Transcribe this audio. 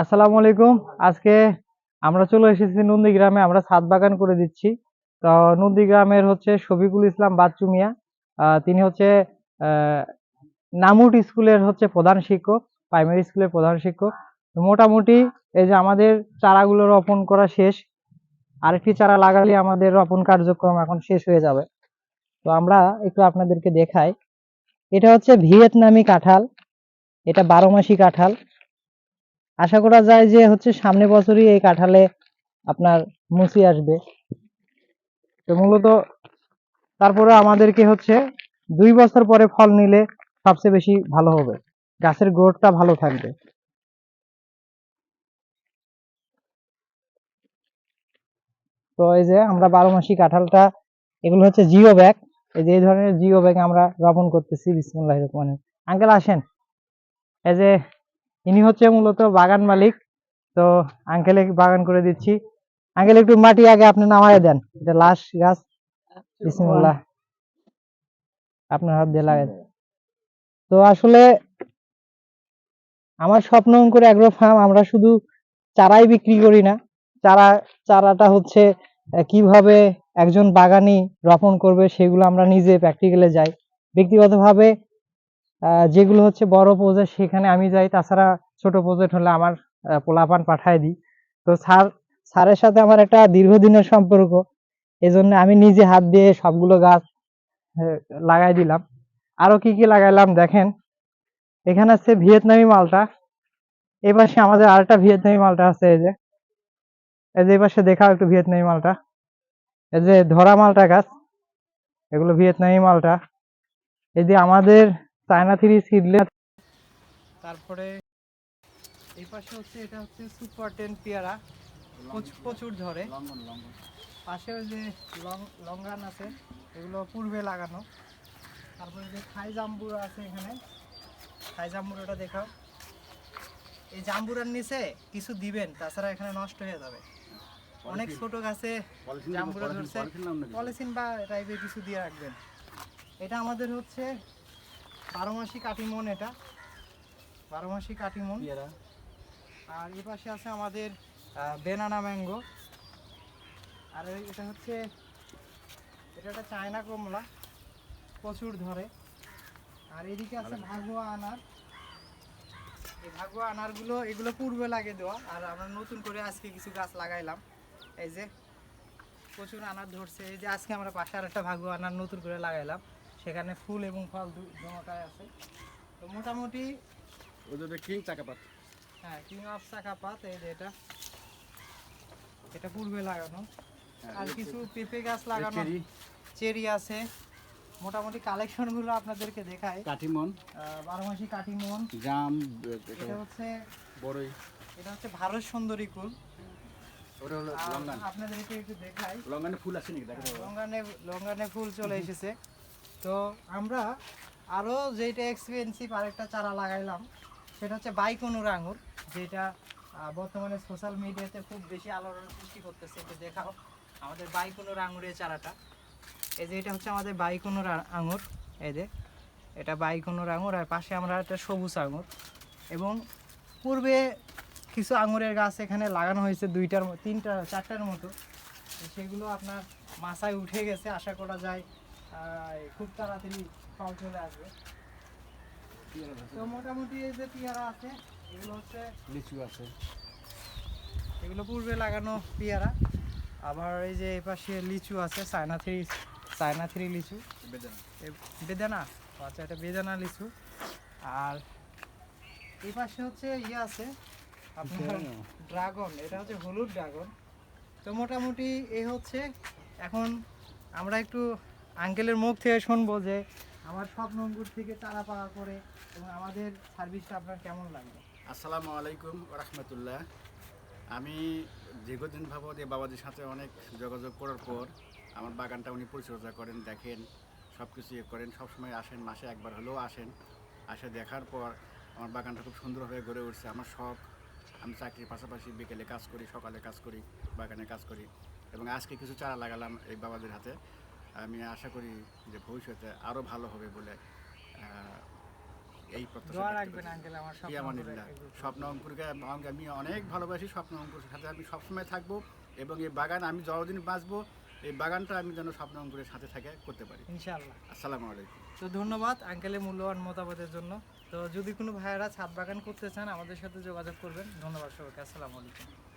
আসসালামু আলাইকুম। আজকে আমরা চলে এসেছি নন্দীগ্রামে, আমরা ছাদ বাগান করে দিচ্ছি। তো নন্দীগ্রামের হচ্ছে শফিকুল ইসলাম বাচ্চু মিয়া তিনি হচ্ছে নামুট স্কুলের হচ্ছে প্রধান শিক্ষক, প্রাইমারি স্কুলের প্রধান শিক্ষক। মোটামুটি এই যে আমাদের চারাগুলো রোপণ করা শেষ, আরেকটি চারা লাগালে আমাদের রোপণ কার্যক্রম এখন শেষ হয়ে যাবে। তো আমরা একটু আপনাদেরকে দেখাই। এটা হচ্ছে ভিয়েতনামি কাঁঠাল, এটা বারো মাসি কাঁঠাল। আশা করা যায় যে হচ্ছে সামনে বছরই এই কাঁঠালে আপনার মুচি আসবে। তো মূলত তারপরে আমাদেরকে হচ্ছে দুই বছর পরে ফল নিলে সবচেয়ে বেশি ভালো হবে। গাছের গ্রোথটা ভালো থাকবে। তো এই যে আমরা বারো মাসি কাঁঠালটা, এগুলো হচ্ছে জিও ব্যাগ। এই যে এই ধরনের জিও ব্যাগ আমরা রোপণ করতেছি বিসমুল্লাহ রহমান আঙ্কেল আসেন। এই যে ইনি হচ্ছে মূলত বাগান মালিক। তো আঙ্কেলে বাগান করে দিচ্ছি। আঙ্কেল একটু মাটি আগে আপনি নামায় দেন। এটা লাশ গাছ। বিসমুল্লাহ। আপনার হাত দিয়ে লাগাই তো আসলে আমার স্বপ্ন করে অ্যাগ্রো ফার্ম আমরা শুধু চারাই বিক্রি করি না। চারা, চারাটা হচ্ছে কীভাবে একজন বাগানি রোপণ করবে সেগুলো আমরা নিজে প্র্যাকটিক্যালে যাই। ব্যক্তিগতভাবে যেগুলো হচ্ছে বড় প্রজেক্ট সেখানে আমি যাই। তাছাড়া ছোট প্রজেক্ট হলে আমার পোলাপান পাঠায় দিই। তো স্যার, স্যারের সাথে আমার একটা দীর্ঘদিনের সম্পর্ক। এজন্য আমি নিজে হাত দিয়ে সবগুলো গাছ লাগাই দিলাম। আরও কি কি লাগাইলাম দেখেন। এখানে আছে ভিয়েতনামি মালটা। এই পাশে আমাদের আরেকটা ভিয়েতনামি মালটা আছে, এই যে। এই যে এই পাশে দেখাও একটু ভিয়েতনামি মালটা। এই যে ধরা মালটা গাছ, এগুলো ভিয়েতনামি মালটা। এই যে আমাদের চায়না থ্রি সিডলে তারপরে এই পাশে হচ্ছে এটা হচ্ছে সুপার টেন পেয়ারা প্রচুর- প্রচুর ধরে পাশে ওই যে লং লঙ্গান আছে এগুলো পূর্বে লাগানো। তারপরে যে খাই জাম্বুরা আছে এখানে। খাই জাম্বুরাটা দেখাও। এই জাম্বুরার নিচে কিছু দিবেন তাছাড়া এখানে নষ্ট হয়ে যাবে। অনেক ছোট গাছে জাম্বুরা ধরছে পলিথিন বা টাইপের কিছু দিয়ে রাখবেন। এটা আমাদের হচ্ছে বারো মাসি কাটিমন এটা। বারো মাসি কাটিমন। আর এই পাশে আছে আমাদের বেনানা ম্যাঙ্গো। আর এটা হচ্ছে এটা একটা চায়না কমলা প্রচুর ধরে। আর এদিকে আছে ভাগুয়া আনার। এই ভাগুয়া আনারগুলো এগুলো পূর্বে লাগে দেওয়া। আর আমরা নতুন করে আজকে কিছু গাছ লাগাইলাম। এই যে প্রচুর আনার ধরছে। এই যে আজকে আমরা পাশে আর একটা ভাগুয়া আনার নতুন করে লাগাইলাম। সেখানে ফুল এবং ফল দুটোটাই আছে। তো মোটামুটি ওদের কিং চাকাপাত। হ্যাঁ কিং অফ চাকা পাত এই যে এটা। এটা পূর্বে লাগানো। আর কিছু পেঁপে গাছ লাগানো। চেরি। আছে। মোটামুটি কালেকশনগুলো আপনাদেরকে দেখাই কাঠিমন। বারো মাসি কাটিমন জাম এটা হচ্ছে বড়ই। এটা হচ্ছে ভারত সুন্দরী কুল। ওটা হলো আপনাদেরকে একটু দেখাই। লঙ্গানে ফুল আছে নাকি দেখো লঙ্গানে লঙ্গানে ফুল চলে এসেছে। তো আমরা আরও যেটা এক্সপেন্সিভ আরেকটা চারা লাগাইলাম, সেটা হচ্ছে বাইকনুর আঙুর যেটা বর্তমানে সোশ্যাল মিডিয়াতে খুব বেশি আলোড়ন সৃষ্টি করতেছে। একটু দেখাও আমাদের বাইকনুর আঙুরের চারাটা। এই যে এটা হচ্ছে আমাদের বাইকনুর আঙুর এই যে, এটা বাইকনুর আঙুর আর পাশে আমরা একটা সবুজ আঙুর এবং পূর্বে কিছু আঙুরের গাছ এখানে লাগানো হয়েছে দুইটার, তিনটা, চারটার মতো। সেগুলো আপনার মাথায় উঠে গেছে, আশা করা যায় খুব তাড়াতাড়ি ফল চলে আসবে। তো মোটামুটি এই যে পেয়ারা আছে এগুলো হচ্ছে লিচু আছে। এগুলো পূর্বে লাগানো পেয়ারা। আবার এই যে এই পাশে লিচু আছে চায়না থ্রি চায়না থ্রি লিচু। বেদানা। আচ্ছা এটা বেদানা লিচু। আর এই পাশে হচ্ছে ইয়ে আছে আপনার ড্রাগন। এটা হচ্ছে হলুদ ড্রাগন। তো মোটামুটি এই হচ্ছে এখন আমরা একটু আঙ্কেলের মুখ থেকে শুনব যে আমার স্বপ্ন অঙ্কুর থেকে চারা পাওয়ার পরে এবং আমাদের সার্ভিসটা আপনার কেমন লাগবে আসসালামু আলাইকুম রহমতুল্লাহ। আমি দীর্ঘদিন ভাবত এই বাবাজির সাথে অনেক যোগাযোগ করার পর আমার বাগানটা উনি পরিচর্যা করেন, দেখেন সব কিছু ইয়ে করেন, সবসময় আসেন, মাসে একবার হলেও আসেন। আসে দেখার পর আমার বাগানটা খুব সুন্দরভাবে গড়ে উঠছে, আমার শখ। আমি চাকরির পাশাপাশি বিকেলে কাজ করি, সকালে কাজ করি, বাগানে কাজ করি এবং আজকে কিছু চারা লাগালাম এই বাবাদের হাতে। আমি আশা করি যে ভবিষ্যতে আরও ভালো হবে বলে এই প্রত্যাশা স্বপ্ন অঙ্কুরকে আমি- আমি অনেক ভালোবাসি স্বপ্ন অঙ্কুরের সাথে। আমি সবসময় থাকব এবং এই বাগান আমি যতদিন বাঁচবো এই বাগানটা আমি যেন স্বপ্ন অঙ্কুরের সাথে থাকে করতে পারি। ইনশাআল্লাহ। আসসালামু আলাইকুম। তো ধন্যবাদ আঙ্কেলের মূল্যবান মতামতের জন্য। তো যদি কোনো ভাইয়েরা ছাদ বাগান করতে চান আমাদের সাথে যোগাযোগ করবেন। ধন্যবাদ সবাইকে। আসসালামু আলাইকুম।